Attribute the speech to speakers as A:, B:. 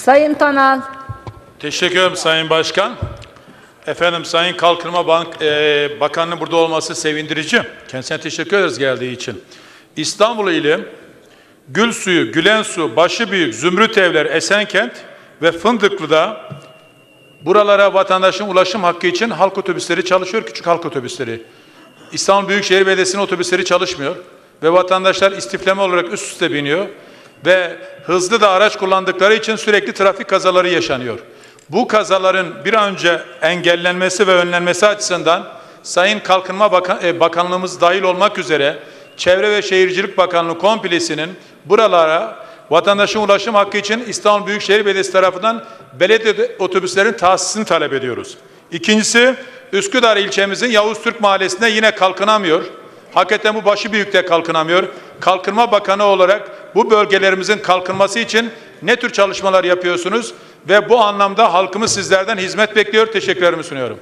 A: Sayın Tanal,
B: Teşekkür ederim Sayın Başkan. Efendim Sayın Kalkınma Bank e, Bakanı'nın burada olması sevindirici. Kendisine teşekkür ederiz geldiği için. İstanbul ili Gül Suyu, Gülen Su, Başıbüyük, Zümrüt Evler, Esenkent ve Fındıklı'da buralara vatandaşın ulaşım hakkı için halk otobüsleri çalışıyor, küçük halk otobüsleri. İstanbul Büyükşehir Belediyesi'nin otobüsleri çalışmıyor ve vatandaşlar istifleme olarak üst üste biniyor ve hızlı da araç kullandıkları için sürekli trafik kazaları yaşanıyor. Bu kazaların bir an önce engellenmesi ve önlenmesi açısından Sayın Kalkınma Bakan, e, Bakanlığımız dahil olmak üzere Çevre ve Şehircilik Bakanlığı komplesinin buralara vatandaşın ulaşım hakkı için İstanbul Büyükşehir Belediyesi tarafından belediye otobüslerin tahsisini talep ediyoruz. İkincisi Üsküdar ilçemizin Yavuz Türk Mahallesi'nde yine kalkınamıyor. Hakikaten bu başı büyükte kalkınamıyor. Kalkınma Bakanı olarak bu bölgelerimizin kalkınması için ne tür çalışmalar yapıyorsunuz? Ve bu anlamda halkımız sizlerden hizmet bekliyor. Teşekkürlerimi sunuyorum.